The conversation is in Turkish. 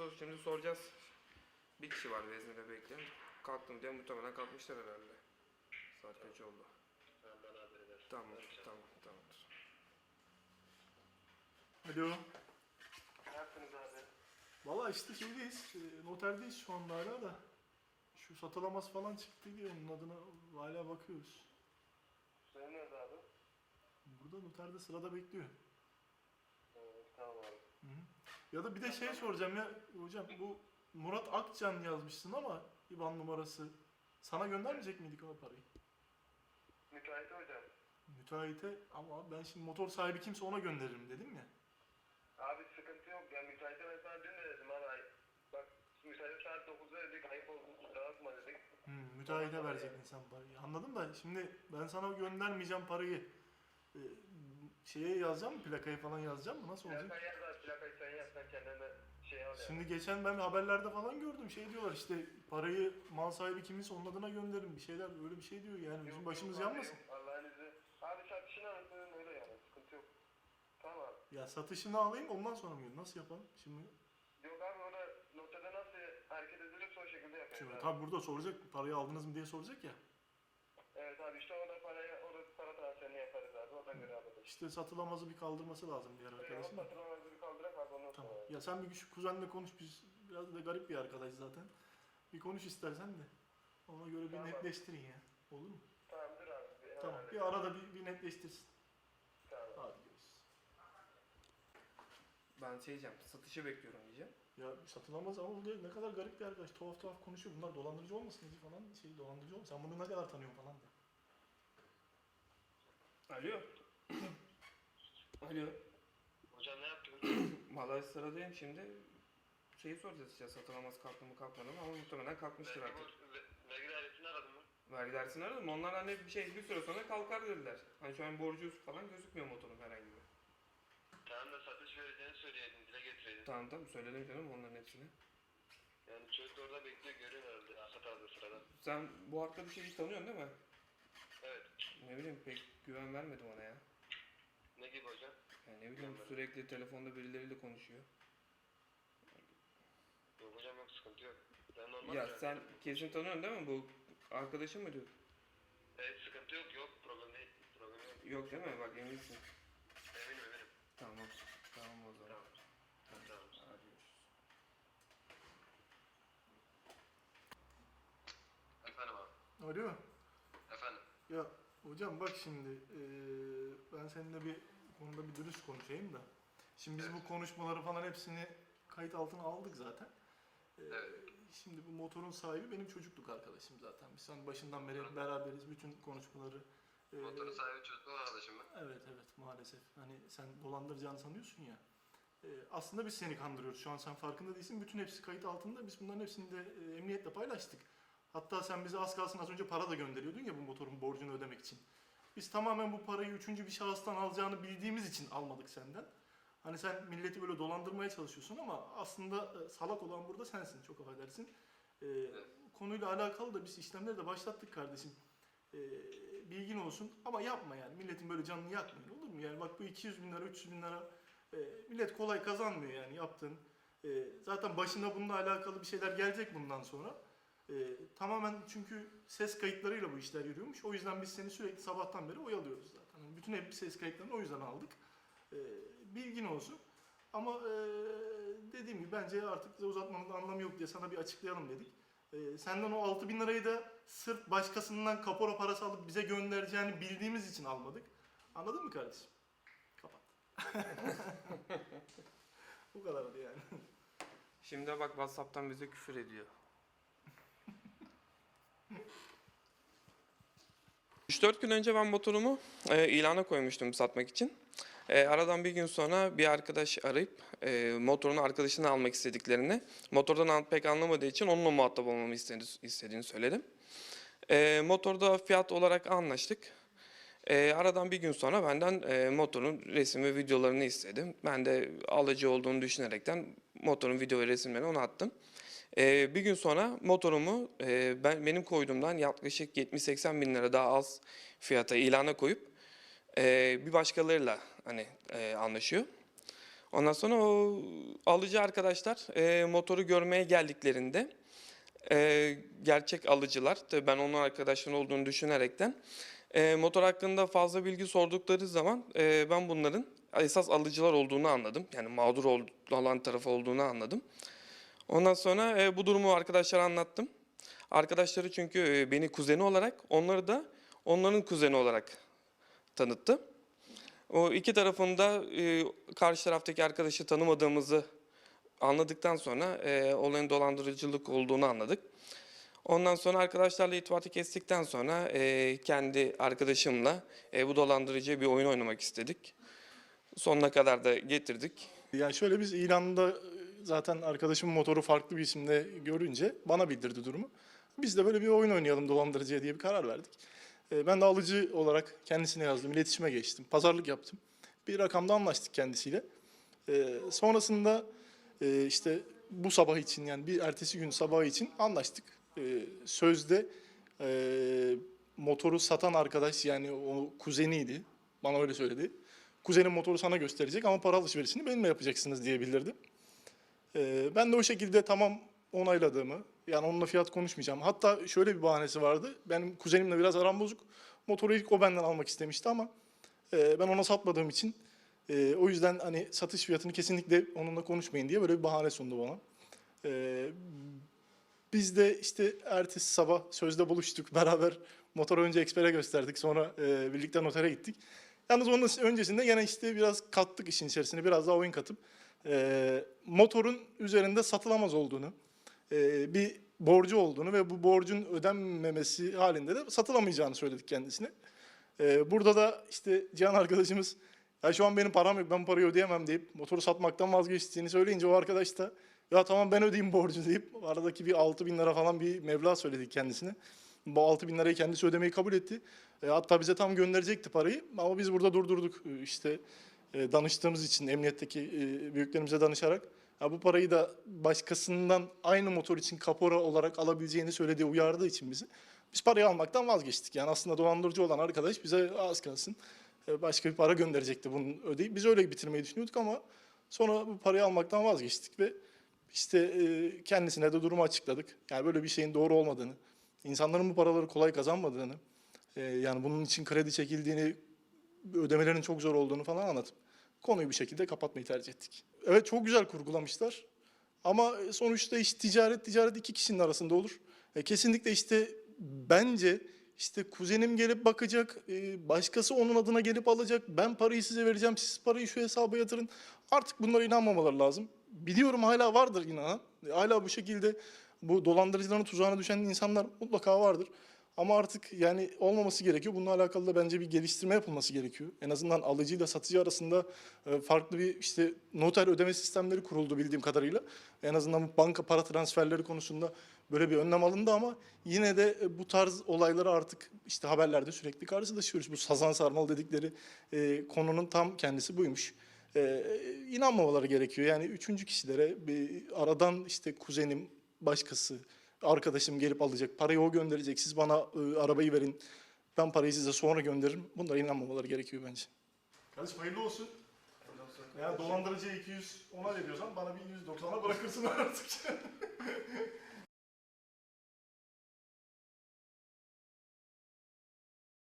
sor, şimdi soracağız. Bir kişi var veznede bekleyen. Kalktım diye muhtemelen kalkmışlar herhalde. Saat kaç oldu? Ben bana haber. Tamam, tamam, tamamdır. Alo. Ne yaptınız abi? Valla işte şeydeyiz, e, noterdeyiz şu anda hala da. Şu satılamaz falan çıktı diye onun adına hala bakıyoruz. Sayın nerede abi? Burada noterde sırada bekliyor. Evet, tamam abi. Ya da bir de şey soracağım ya hocam bu Murat Akcan yazmışsın ama IBAN numarası. Sana göndermeyecek miydik o parayı? Müteahhit hocam. Müteahhite ama ben şimdi motor sahibi kimse ona gönderirim dedim ya. Abi sıkıntı yok. Ya müteahhite ben sana dün de dedim abi. Bak müteahhite saat 9'da dedik. Ayıp oldu. Kusura bakma dedik. Hı, müteahhite verecektin sen parayı. Anladım da şimdi ben sana göndermeyeceğim parayı. e, şeye yazacağım mı? Plakaya falan yazacağım mı? Nasıl olacak? Plakayı abi. Plakayı sen yaz. Sen kendine şey al. Şimdi geçen ben haberlerde falan gördüm şey diyorlar işte parayı mal sahibi kiminse onun adına gönderin bir şeyler öyle bir şey diyor yani bizim Yok, başımız yok abi, yanmasın. yok. Allah'ın izniyle. Abi satışını anlatın öyle yani. Sıkıntı yok. Tamam abi. Ya satışını alayım ondan sonra mı? Nasıl yapalım? Şimdi, Yok abi orada noktada nasıl hareket edilirse o şekilde yapıyoruz şimdi abi. tabi burada soracak parayı aldınız mı diye soracak ya. Evet abi işte orada parayı, orada para transferini yaparız abi. Oradan göre abi. İşte satılamazı bir kaldırması lazım diğer arkadaşın. da. Patronumuzu bir kaldırak abi ondan Tamam. sonra. Ya sen bir şu kuzenle konuş biz biraz da garip bir arkadaş zaten. Bir konuş istersen de. Ona göre bir Tamam. netleştirin ya. Olur mu? Tamamdır abi. Bir Tamam. Bir arada bir, bir netleştirsin. Tamam. Hadi görüşürüz. Ben şey diyeceğim, satışı bekliyorum diyeceğim. Ya satılamaz ama bu da ne kadar garip bir arkadaş. Tuhaf tuhaf konuşuyor. Bunlar dolandırıcı olmasın diye falan şey dolandırıcı olmasın. Sen bunu ne kadar tanıyorsun falan de. Alo. Alo. Hocam ne yaptınız? Sıradayım şimdi. Şeyi soracağız işte satılamaz kalktı mı kalkmadı mı ama muhtemelen kalkmıştır Vergi artık. ve- Vergi dairesini aradın mı? Vergi dersini aradım. Onlar hani bir şey bir süre sonra kalkar dediler. Hani şu an borcu falan gözükmüyor motorun herhangi bir. Tamam da satış vereceğini söyleyeydin, dile getireydin. Tamam tamam söyledim canım onların hepsini. Yani çocuk da orada bekliyor, görüyor herhalde. Asat aldığı sırada. Sen bu arkadaşı hiç tanıyorsun değil mi? Evet. Ne bileyim pek güven vermedim ona ya. Ne gibi hocam? Yani ne bileyim sürekli telefonda birileriyle konuşuyor. Yok hocam yok, sıkıntı yok. Ben normal Ya hocam. sen kesin tanıyorsun değil mi bu arkadaşın mı diyor? Evet, sıkıntı yok, yok. Problem değil. Problem yok. Yok değil mi? Bak eminsin. Eminim, eminim. Tamam. Tamam o zaman. Tamam. Tamam. Hadi görüşürüz. Efendim abi. Alo. Efendim. Ya hocam bak şimdi eee, ben seninle bir konuda bir dürüst konuşayım da. Şimdi biz bu konuşmaları falan hepsini kayıt altına aldık zaten. Eee, Evet. Şimdi bu motorun sahibi benim çocukluk arkadaşım zaten. Biz hani başından beri hep beraberiz bütün konuşmaları. eee, Motorun sahibi çocukluk arkadaşım mı? Evet evet maalesef. Hani sen dolandıracağını sanıyorsun ya. Ee, aslında biz seni kandırıyoruz. Şu an sen farkında değilsin. Bütün hepsi kayıt altında. Biz bunların hepsini de e, emniyetle paylaştık. Hatta sen bize az kalsın az önce para da gönderiyordun ya bu motorun borcunu ödemek için. Biz tamamen bu parayı üçüncü bir şahıstan alacağını bildiğimiz için almadık senden. Hani sen milleti böyle dolandırmaya çalışıyorsun ama aslında e, salak olan burada sensin. Çok affedersin. Ee, konuyla alakalı da biz işlemleri de başlattık kardeşim. Ee, bilgin olsun ama yapma yani. Milletin böyle canını yakmayın olur mu? Yani bak bu 200 bin lira, 300 bin lira e, millet kolay kazanmıyor yani yaptığın. E, zaten başına bununla alakalı bir şeyler gelecek bundan sonra. E, tamamen çünkü ses kayıtlarıyla bu işler yürüyormuş. O yüzden biz seni sürekli sabahtan beri oyalıyoruz zaten. Yani bütün hep ses kayıtlarını o yüzden aldık. E, bilgin olsun. Ama e, dediğim gibi bence artık uzatmanın anlamı yok diye sana bir açıklayalım dedik. E, senden o 6 bin lirayı da sırf başkasından kapora parası alıp bize göndereceğini bildiğimiz için almadık. Anladın mı kardeşim? Kapat. Bu kadardı yani. Şimdi bak Whatsapp'tan bize küfür ediyor. 3-4 gün önce ben motorumu e, ilana koymuştum satmak için. E, aradan bir gün sonra bir arkadaş arayıp e, motorun arkadaşını almak istediklerini, motordan an- pek anlamadığı için onunla muhatap olmamı istedi, istediğini söyledim. E, motorda fiyat olarak anlaştık. E, aradan bir gün sonra benden e, motorun resim ve videolarını istedim. Ben de alıcı olduğunu düşünerekten motorun video ve resimlerini ona attım. E, bir gün sonra motorumu e, ben benim koyduğumdan yaklaşık 70-80 bin lira daha az fiyata ilana koyup e, bir başkalarıyla hani e, anlaşıyor. Ondan sonra o alıcı arkadaşlar e, motoru görmeye geldiklerinde e, gerçek alıcılar, tabii ben onun arkadaşların olduğunu düşünerekten e, motor hakkında fazla bilgi sordukları zaman e, ben bunların esas alıcılar olduğunu anladım. Yani mağdur ol- olan tarafı olduğunu anladım. Ondan sonra e, bu durumu arkadaşlara anlattım. Arkadaşları çünkü e, beni kuzeni olarak, onları da onların kuzeni olarak tanıttı. O iki tarafında e, karşı taraftaki arkadaşı tanımadığımızı anladıktan sonra e, olayın dolandırıcılık olduğunu anladık. Ondan sonra arkadaşlarla irtibatı kestikten sonra e, kendi arkadaşımla e, bu dolandırıcıya bir oyun oynamak istedik. Sonuna kadar da getirdik. Yani şöyle biz ilanda e, zaten arkadaşımın motoru farklı bir isimde görünce bana bildirdi durumu. Biz de böyle bir oyun oynayalım dolandırıcıya diye bir karar verdik. E, Ben de alıcı olarak kendisine yazdım, iletişime geçtim, pazarlık yaptım. Bir rakamda anlaştık kendisiyle. E, Sonrasında e, işte bu sabah için yani bir ertesi gün sabah için anlaştık. E, Sözde e, motoru satan arkadaş yani o kuzeniydi. Bana öyle söyledi. Kuzenin motoru sana gösterecek ama para alışverişini benimle yapacaksınız diye bildirdi. Ee, ben de o şekilde tamam onayladığımı, yani onunla fiyat konuşmayacağım. Hatta şöyle bir bahanesi vardı. Benim kuzenimle biraz aram bozuk. Motoru ilk o benden almak istemişti ama e, ben ona satmadığım için e, o yüzden hani satış fiyatını kesinlikle onunla konuşmayın diye böyle bir bahane sundu bana. E, biz de işte ertesi sabah sözde buluştuk. Beraber motoru önce ekspere gösterdik. Sonra e, birlikte notere gittik. Yalnız onun öncesinde gene işte biraz kattık işin içerisine. Biraz daha oyun katıp e, motorun üzerinde satılamaz olduğunu, e, bir borcu olduğunu ve bu borcun ödenmemesi halinde de satılamayacağını söyledik kendisine. E, burada da işte Cihan arkadaşımız ya şu an benim param yok ben parayı ödeyemem deyip motoru satmaktan vazgeçtiğini söyleyince o arkadaş da ya tamam ben ödeyeyim borcu deyip aradaki bir 6 bin lira falan bir meblağ söyledik kendisine. Bu 6 bin lirayı kendisi ödemeyi kabul etti. E, hatta bize tam gönderecekti parayı ama biz burada durdurduk işte e, danıştığımız için emniyetteki e, büyüklerimize danışarak. Ya bu parayı da başkasından aynı motor için kapora olarak alabileceğini söylediği uyardığı için bizi biz parayı almaktan vazgeçtik. Yani aslında dolandırıcı olan arkadaş bize az kalsın e, başka bir para gönderecekti bunun ödeyip. Biz öyle bitirmeyi düşünüyorduk ama sonra bu parayı almaktan vazgeçtik ve işte kendisine de durumu açıkladık. Yani böyle bir şeyin doğru olmadığını, insanların bu paraları kolay kazanmadığını, yani bunun için kredi çekildiğini, ödemelerin çok zor olduğunu falan anlatıp konuyu bir şekilde kapatmayı tercih ettik. Evet çok güzel kurgulamışlar. Ama sonuçta iş ticaret ticaret iki kişinin arasında olur. E, kesinlikle işte bence işte kuzenim gelip bakacak, e, başkası onun adına gelip alacak. Ben parayı size vereceğim, siz parayı şu hesaba yatırın. Artık bunlara inanmamaları lazım. Biliyorum hala vardır inanan. E, Hala bu şekilde bu dolandırıcıların tuzağına düşen insanlar mutlaka vardır. Ama artık yani olmaması gerekiyor. Bununla alakalı da bence bir geliştirme yapılması gerekiyor. En azından alıcıyla satıcı arasında e, farklı bir işte noter ödeme sistemleri kuruldu bildiğim kadarıyla. En azından banka para transferleri konusunda böyle bir önlem alındı ama yine de e, bu tarz olayları artık işte haberlerde sürekli karşılaşıyoruz. Bu sazan sarmal dedikleri e, konunun tam kendisi buymuş. E, inanmamaları gerekiyor. Yani üçüncü kişilere bir aradan işte kuzenim, başkası, arkadaşım gelip alacak. Parayı o gönderecek. Siz bana e, arabayı verin. Ben parayı size sonra gönderirim. Bunlara inanmamaları gerekiyor bence. Kardeşim hayırlı olsun. Ya dolandırıcıya 200 ona veriyorsan bana bir 190'a bırakırsın artık.